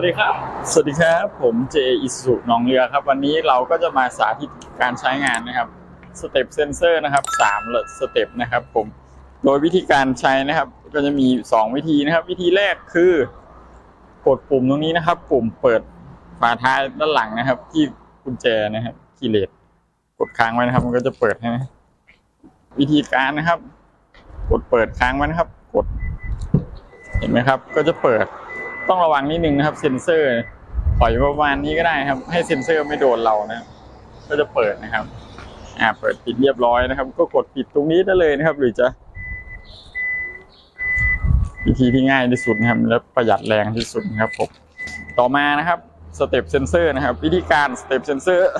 วัสดีครับ สวัสดีครับ ผมเจอิสุหนองเรือครับ วันนี้เราก็จะมาสาธิตการใช้งานนะครับสเต็ปเซนเซอร์นะครับสามสเต็ปนะครับผมโดยวิธีการใช้นะครับ ก็จะมีสองวิธีนะครับ วิธีแรกคือกดปุ่มตรงนี้นะครับ ปุ่มเปิดฝาท้ายด้านหลังนะครับ ที่กุญแจนะครับคีเลสกดค้างไว้นะครับ มันก็จะเปิดให้นะวิธีการนะครับ กดเปิดค้างไว้นะครับ กด เห็นไหมครับ ก็จะเปิด ต้องระวังนิดนึงนะครับ เซ็นเซอร์ปล่อยประมาณนี้ก็ได้ครับ ให้เซ็นเซอร์ไม่โดนเรานะ ก็จะเปิดนะครับ อ่า เปิดปิดเรียบร้อยนะครับ ก็กดปิดตรงนี้ได้เลยนะครับ หรือจะวิธีที่ง่ายที่สุดนะครับและประหยัดแรงที่สุดครับผมต่อมานะครับสเต็ปเซนเซอร์นะครับ วิธีการสเต็ปเซนเซอร์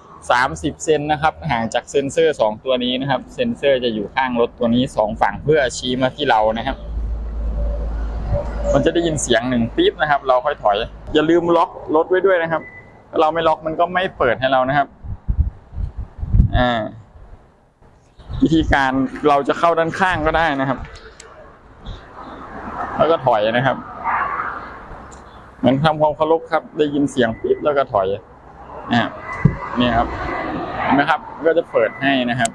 30 เซนนะครับ ห่างจากเซนเซอร์ 2 ตัวนี้นะครับ เซนเซอร์จะอยู่ข้างรถตัวนี้ 2 ฝั่งเพื่อชี้มาที่เรานะครับ มันจะได้ยินเสียงหนึ่งปี๊บนะครับ เราค่อยถอย อย่าลืมล็อกรถไว้ด้วยนะครับ เราไม่ล็อกมันก็ไม่เปิดให้เรานะครับอ่าวิธีการเราจะเข้าด้านข้างก็ได้นะครับ แล้วก็ถอยนะครับ เหมือนทำความเคารพครับ ได้ยินเสียงปี๊บแล้วก็ถอยนะครับนี่ครับเห็นไหมครับ ก็จะเปิดให้นะครับ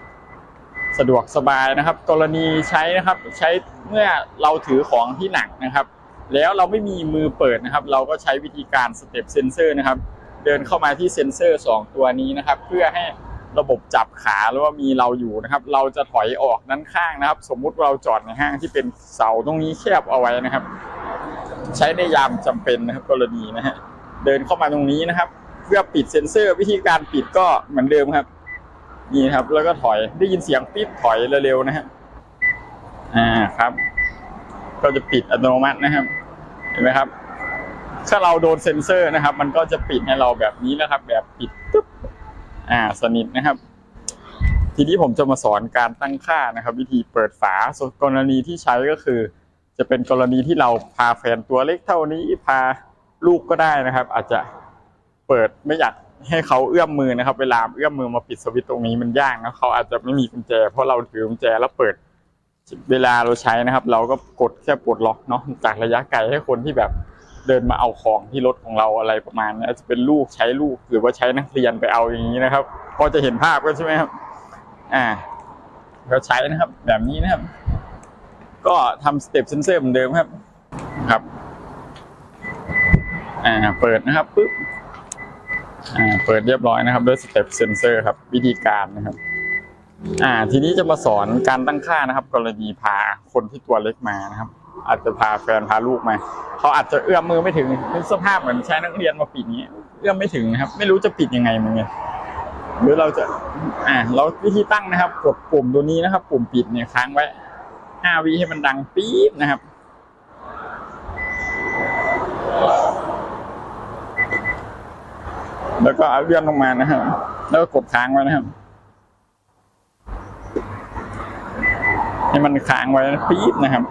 สะดวกสบายนะครับ กรณีใช้นะครับ ใช้เมื่อเราถือของที่หนักนะครับ แล้วเราไม่มีมือเปิดนะครับ เราก็ใช้วิธีการสเต็ปเซนเซอร์นะครับ เดินเข้ามาที่เซนเซอร์ 2 ตัวนี้นะครับ เพื่อให้ระบบจับขาหรือว่ามีเราอยู่นะครับ เราจะถอยออกด้านข้างนะครับ สมมุติเราจอดในห้างที่เป็นเสาตรงนี้แคบเอาไว้นะครับ ใช้ในยามจำเป็นนะครับกรณีนะฮะเดินเข้ามาตรงนี้นะครับ เพื่อปิดเซนเซอร์ วิธีการปิดก็เหมือนเดิมครับนี่ครับแล้วก็ถอยได้ยินเสียงปิ๊บถอยเร็วๆนะฮะอ่าครับ ก็จะปิดอัตโนมัตินะครับ เห็นไหมครับ ถ้าเราโดนเซ็นเซอร์นะครับ มันก็จะปิดให้เราแบบนี้นะครับ แบบปิดปึ๊บอ่าสนิทนะครับ ทีนี้ผมจะมาสอนการตั้งค่านะครับ วิธีเปิดฝาส่วนกรณีที่ใช้ก็คือ จะเป็นกรณีที่เราพาแฟนตัวเล็กเท่านี้พาลูกก็ได้นะครับ อาจจะเปิดไม่อยากให้เขาเอื้อมมือนะครับ เวลาเอื้อมมือมาปิดสวิตช์ตรงนี้มันยากนะเขาอาจจะไม่มีกุญแจ เพราะเราถือกุญแจแล้วเปิด เวลาเราใช้นะครับ เราก็กดแค่ปลดล็อกเนาะจากระยะไกลให้คนที่แบบเดินมาเอาของที่รถของเราอะไรประมาณนี้อาจจะเป็นลูกใช้ลูกหรือว่าใช้นักเรียนไปเอาอย่างนี้นะครับพอจะเห็นภาพก็ใช่ไหมครับ อ่าเราใช้นะครับ แบบนี้นะครับ ก็ทำสเต็ปเซนเซอร์เหมือนเดิมครับ ครับ อ่า เปิดนะครับปึ๊บอ่าเปิดเรียบร้อยนะครับ ด้วยสเต็ปเซนเซอร์ครับ วิธีการนะครับ อ่า ทีนี้จะมาสอนการตั้งค่านะครับ กรณีพาคนที่ตัวเล็กมานะครับ อาจจะพาแฟนพาลูกมาเขาอาจจะเอื้อมมือไม่ถึงเป็นสภาพเหมือนใช้นักเรียนมาปิดนี้ เอื้อมไม่ถึงนะครับ ไม่รู้จะปิดยังไงเหมือนกันหรือเราจะ อ่า เราวิธีตั้งนะครับ กดปุ่มตัวนี้นะครับ ปุ่มปิดเนี่ยค้างไว้ห้าวิให้มันดังปี๊บนะครับแล้วก็เอาเลื่อนลงมานะครับ แล้วก็กดค้างไว้นะครับ ให้มันค้างไว้ปี๊บนะครับ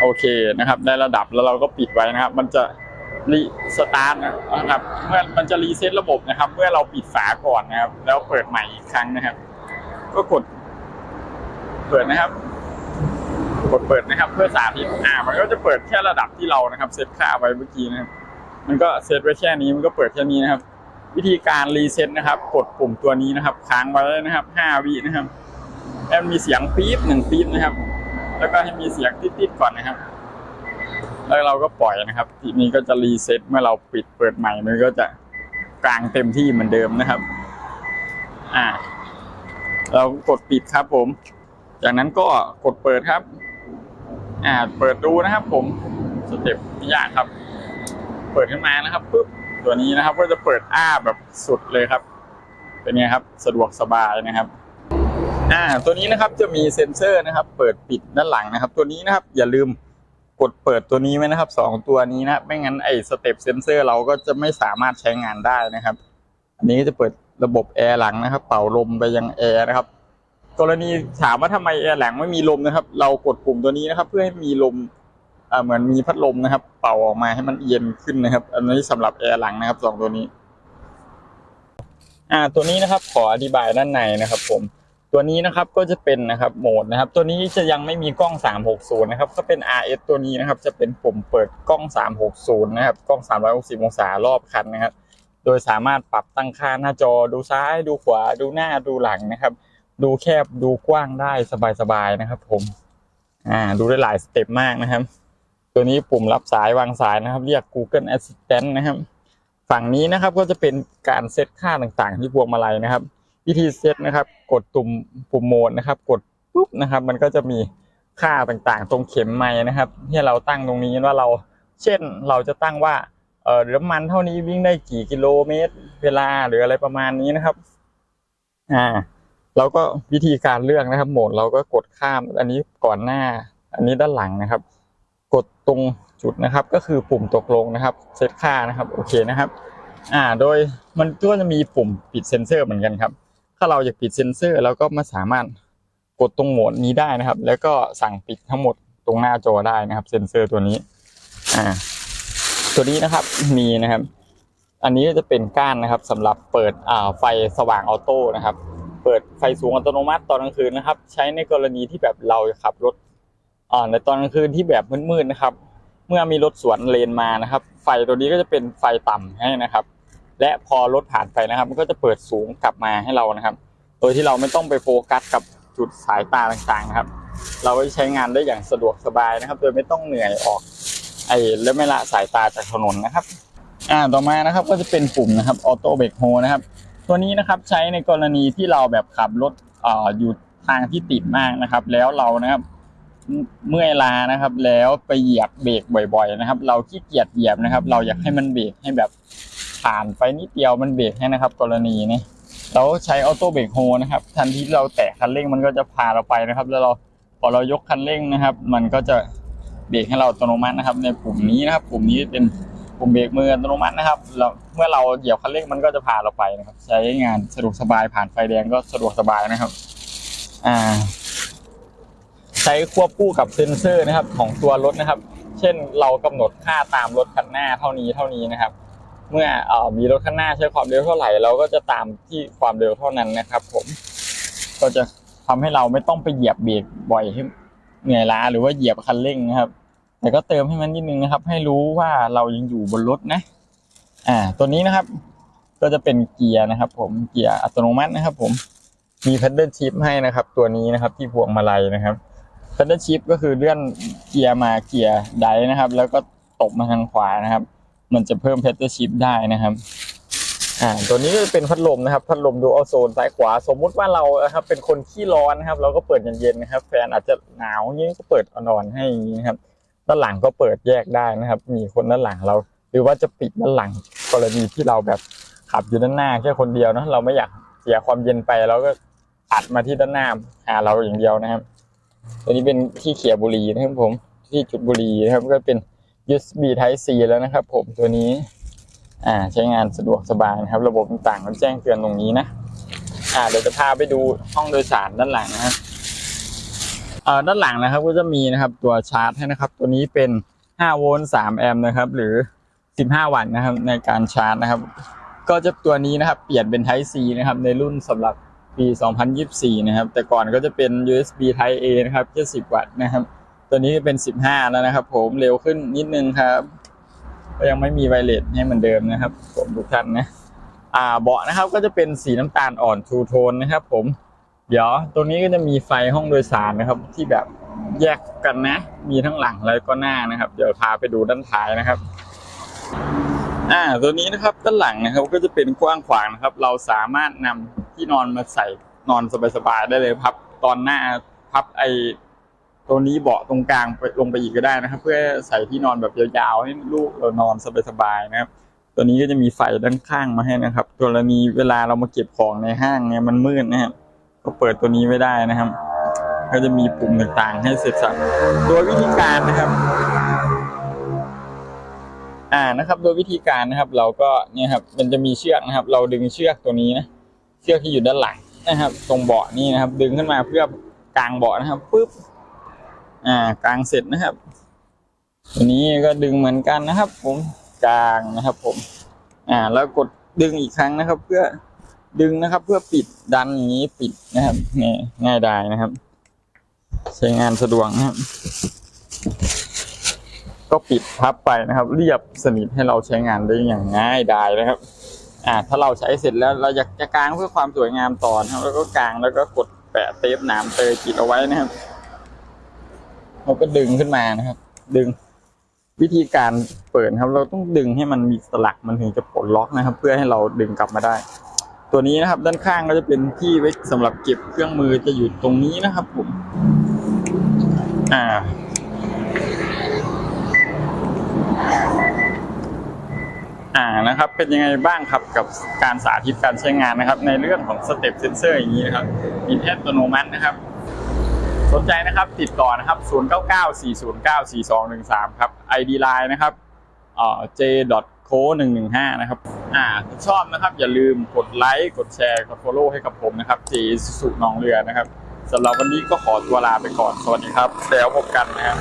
โอเคนะครับ ได้ระดับแล้วเราก็ปิดไว้นะครับ มันจะรีสตาร์ทนะครับ เมื่อมันจะรีเซ็ตระบบนะครับ เมื่อเราปิดฝาก่อนนะครับ แล้วเปิดใหม่อีกครั้งนะครับ ก็กด เปิดนะครับ กดเปิดนะครับ เพื่อสาธิตอ่ามันก็จะเปิดแค่ระดับที่เรานะครับ เซตค่าไว้เมื่อกี้นะครับ มันก็เซตไว้แค่นี้มันก็เปิดแค่นี้นะครับ วิธีการรีเซ็ตนะครับ กดปุ่มตัวนี้นะครับ ค้างไว้นะครับห้าวินะครับ แล้วมีเสียงปี๊บหนึ่งปี๊บนะครับ แล้วก็ให้มีเสียงติดๆก่อนนะครับ แล้วเราก็ปล่อยนะครับ ทีนี้ก็จะรีเซ็ตเมื่อเราปิดเปิดใหม่มันก็จะกลางเต็มที่เหมือนเดิมนะครับ อ่า เรากดปิดครับผม จากนั้นก็กดเปิดครับ อ่า เปิดดูนะครับผม สเต็ปไม่ยากครับ เปิดขึ้นมานะครับปุ๊บ ตัวนี้นะครับ ก็จะเปิดอ้าแบบสุดเลยครับ เป็นไงครับ สะดวกสบายนะครับ อ่าตัวนี้นะครับจะมีเซ็นเซอร์นะครับ เปิดปิดด้านหลังนะครับ ตัวนี้นะครับอย่าลืมกดเปิดตัวนี้ไว้นะครับสองตัวนี้นะไม่งั้นไอ้สเต็ปเซ็นเซอร์เราก็จะไม่สามารถใช้งานได้นะครับ อันนี้จะเปิดระบบแอร์หลังนะครับ เป่าลมไปยังแอร์นะครับ กรณีถามว่าทำไมแอร์หลังไม่มีลมนะครับ เรากดปุ่มตัวนี้นะครับ เพื่อให้มีลมอ่าเหมือนมีพัดลมนะครับ เป่าออกมาให้มันเย็นขึ้นนะครับ อันนี้สำหรับแอร์หลังนะครับสองตัวนี้ อ่าตัวนี้นะครับ ขออธิบายด้านในนะครับ ผม ตัวนี้นะครับก็จะเป็นนะครับโหมดนะครับ ตัวนี้จะยังไม่มีกล้อง 360 นะครับก็เป็น RS ตัวนี้นะครับ จะเป็นปุ่มเปิดกล้อง 360 นะครับ กล้อง 360 องศารอบคันนะครับ โดยสามารถปรับตั้งค่าหน้าจอดูซ้ายดูขวาดูหน้าดูหลังนะครับ ดูแคบดูกว้างได้สบายๆนะครับ ผม อ่า ดูได้หลายสเต็ปมากนะครับ ตัวนี้ปุ่มรับสายวางสายนะครับ เรียก Google Assistant นะครับ ฝั่งนี้นะครับก็จะเป็นการเซตค่าต่างๆ ที่พวงมาลัยนะครับ วิธีเซตนะครับ กดตุ่มปุ่มโหมดนะครับ กดปุ๊บนะครับ มันก็จะมีค่าต่างๆ ตรงเข็มไม้นะครับที่เราตั้งตรงนี้ว่าเราเช่นเราจะตั้งว่าเออน้ำมันเท่านี้วิ่งได้กี่กิโลเมตร เวลาหรืออะไรประมาณนี้นะครับอ่าเราก็วิธีการเลือกนะครับ โหมดเราก็กดข้ามอันนี้ก่อนหน้า อันนี้ด้านหลังนะครับ กดตรงจุดนะครับ ก็คือปุ่มตกลงนะครับเซตค่านะครับโอเคนะครับ อ่า โดยมันก็จะมีปุ่มปิดเซ็นเซอร์เหมือนกันครับ ถ้าเราอยากปิดเซ็นเซอร์เราก็มาสามารถกดตรงโหมดนี้ได้นะครับ แล้วก็สั่งปิดทั้งหมดตรงหน้าจอได้นะครับ เซ็นเซอร์ตัวนี้ อ่า ตัวนี้นะครับมีนะครับ อันนี้ก็จะเป็นก้านนะครับสำหรับเปิดอ่าไฟสว่างออโต้นะครับ เปิดไฟสูงอัตโนมัติตอนกลางคืนนะครับ ใช้ในกรณีที่แบบเราขับรถอ่าในตอนกลางคืนที่แบบมืดๆนะครับ เมื่อมีรถสวนเลนมานะครับ ไฟตัวนี้ก็จะเป็นไฟต่ำให้นะครับ และพอรถผ่านไปนะครับ มันก็จะเปิดสูงกลับมาให้เรานะครับ โดยที่เราไม่ต้องไปโฟกัสกับจุดสายตาต่างๆนะครับ เราก็ใช้งานได้อย่างสะดวกสบายนะครับ โดยไม่ต้องเหนื่อยออกไอ้และไม่ละสายตาจากถนนนะครับ อ่าต่อมานะครับก็จะเป็นปุ่มนะครับออโต้เบรกโฮนะครับ ตัวนี้นะครับใช้ในกรณีที่เราแบบขับรถอ่าอยู่ทางที่ติดมากนะครับ แล้วเรานะครับเมื่อยล้านะครับ แล้วไปเหยียบเบรกบ่อย ๆ นะครับ เราขี้เกียจเหยียบนะครับ เราอยากให้มันเบรกให้แบบ ผ่านไปนิดเดียวมันเบรกให้นะครับ กรณีนี้เราใช้ออโต้เบรกโฮนะครับ ทันทีเราแตะคันเร่งมันก็จะพาเราไปนะครับ แล้วเราพอเรายกคันเร่งนะครับ มันก็จะเบรกให้เราอัตโนมัตินะครับ ในปุ่มนี้นะครับ ปุ่มนี้เป็นปุ่มเบรกมืออัตโนมัตินะครับเราเมื่อเราเหยียบคันเร่งมันก็จะพาเราไปนะครับ ใช้งานสะดวกสบายผ่านไฟแดงก็สะดวกสบายนะครับ อ่า ใช้ควบคู่กับเซ็นเซอร์นะครับ ของตัวรถนะครับ เช่นเรากำหนดค่าตามรถคันหน้าเท่านี้เท่านี้นะครับ เมื่ออมีรถข้างหน้าใช้ความเร็วเท่าไหร่เราก็จะตามที่ความเร็วเท่านั้นนะครับ ผมก็จะทำให้เราไม่ต้องไปเหยียบเบรกบ่อยให้เหนื่อยล้าหรือว่าเหยียบคันเร่งนะครับ แต่ก็เติมให้มันนิดนึงนะครับ ให้รู้ว่าเรายังอยู่บนรถนะ อ่า ตัวนี้นะครับ ก็จะเป็นเกียร์นะครับ ผมเกียร์อัตโนมัตินะครับ ผมมี paddle shift ให้นะครับ ตัวนี้นะครับ ที่พวงมาลัยนะครับ paddle shift ก็คือเลื่อนเกียร์มาเกียร์ไดนะครับ แล้วก็ตบมาทางขวานะครับ มันจะเพิ่ม paddle shift ได้นะครับอ่าตัวนี้ก็จะเป็นพัดลมนะครับ พัดลมดูเอัลโซนซ้ายขวา สมมุติว่าเราครับเป็นคนขี้ร้อนนะครับ เราก็เปิดเย็นๆนะครับ แฟนอาจจะหนาวอย่างนี้ก็เปิดอ่อนๆให้อย่างนี้นะครับ ด้านหลังก็เปิดแยกได้นะครับ มีคนด้านหลังเรา หรือว่าจะปิดด้านหลังกรณีที่เราแบบขับอยู่ด้านหน้าแค่คนเดียวนะเราไม่อยากเสียความเย็นไปเราก็อัดมาที่ด้านหน้าหาเราอย่างเดียวนะครับ ตัวนี้เป็นที่เขี่ยบุรีนะครับผมที่จุดบุรีนะครับก็เป็น USB Type C แล้วนะครับผมตัวนี้ อ่าใช้งานสะดวกสบายนะครับ ระบบต่างๆมันแจ้งเตือนตรงนี้นะ อ่าเดี๋ยวจะพาไปดูห้องโดยสารด้านหลังนะครับเอ่อด้านหลังนะครับก็จะมีนะครับตัวชาร์จให้นะครับ ตัวนี้เป็น 5 โวลต์ 3 แอมป์นะครับ หรือ 15 วัตต์นะครับ ในการชาร์จนะครับ ก็จะตัวนี้นะครับ เปลี่ยนเป็น Type C นะครับ ในรุ่นสำหรับปี 2024 นะครับ แต่ก่อนก็จะเป็น USB Type A นะครับ70 วัตต์นะครับ ตัวนี้เป็น 15 แล้วนะครับ ผมเร็วขึ้นนิดนึงครับ ก็ยังไม่มีไวเลสให้เหมือนเดิมนะครับ ผมทุกท่านนะอ่าเบาะนะครับก็จะเป็นสีน้ำตาลอ่อนทูโทนนะครับ ผม เดี๋ยวตรงนี้ก็จะมีไฟห้องโดยสารนะครับ ที่แบบแยกกันนะ มีทั้งหลังแล้วก็หน้านะครับ เดี๋ยวพาไปดูด้านท้ายนะครับอ่าตัวนี้นะครับด้านหลังนะครับก็จะเป็นกว้างขวางนะครับ เราสามารถนำที่นอนมาใส่นอนสบายๆได้เลยพับตอนหน้าพับไอ ตัวนี้เบาะตรงกลางไปลงไปอีกก็ได้นะครับ เพื่อใส่ที่นอนแบบยาวๆให้ลูกเรานอนสบายๆนะครับ ตัวนี้ก็จะมีไฟด้านข้างมาให้นะครับกรณีเวลาเรามาเก็บของในห้างเนี่ยมันมืดนะครับก็เปิดตัวนี้ไม่ได้นะครับ ก็จะมีปุ่มต่างๆ ให้เสร็จสับโดยวิธีการนะครับ อ่านะครับ โดยวิธีการนะครับ เราก็เนี่ยครับ มันจะมีเชือกนะครับ เราดึงเชือกตัวนี้นะเชือกที่อยู่ด้านหลังนะครับ ตรงเบาะนี่นะครับ ดึงขึ้นมาเพื่อกางเบาะนะครับปึ๊บ อ่ากางเสร็จนะครับตัวนี้ก็ดึงเหมือนกันนะครับ ผมกลางนะครับ ผม อ่า แล้วกดดึงอีกครั้งนะครับ เพื่อดึงนะครับ เพื่อปิดดันอย่างนี้ปิดนะครับนี่ง่ายดายนะครับ ใช้งานสะดวกนะครับ ก็ปิดพับไปนะครับ เรียบสนิทให้เราใช้งานได้อย่างง่ายดายนะครับ อ่า ถ้าเราใช้เสร็จแล้วเราอยากจะกางเพื่อความสวยงามต่อนะครับ แล้วก็กางแล้วก็กดแปะเทปหนามเตยปิดเอาไว้นะครับ เราก็ดึงขึ้นมานะครับ ดึงวิธีการเปิดครับ เราต้องดึงให้มันมีสลักมันถึงจะปลดล็อกนะครับ เพื่อให้เราดึงกลับมาได้ ตัวนี้นะครับ ด้านข้างก็จะเป็นที่ไว้สำหรับเก็บเครื่องมือจะอยู่ตรงนี้นะครับผมอ่าอ่านะครับ เป็นยังไงบ้างครับกับการสาธิตการใช้งานนะครับ ในเรื่องของสเต็ปเซนเซอร์อย่างนี้นะครับมีแทสอัตโนมัตินะครับ สนใจนะครับติดต่อนะครับ 0994094213 ครับ ID Line นะครับเอ่อ j c o 115นะครับ อ่าถ้าชอบนะครับ อย่าลืมกดไลค์กดแชร์กด follow ให้กับผมนะครับ j สุนองเรือนะครับสำหรับวันนี้ก็ขอตัวลาไปก่อน สวัสดีครับ แล้วพบกันนะครับ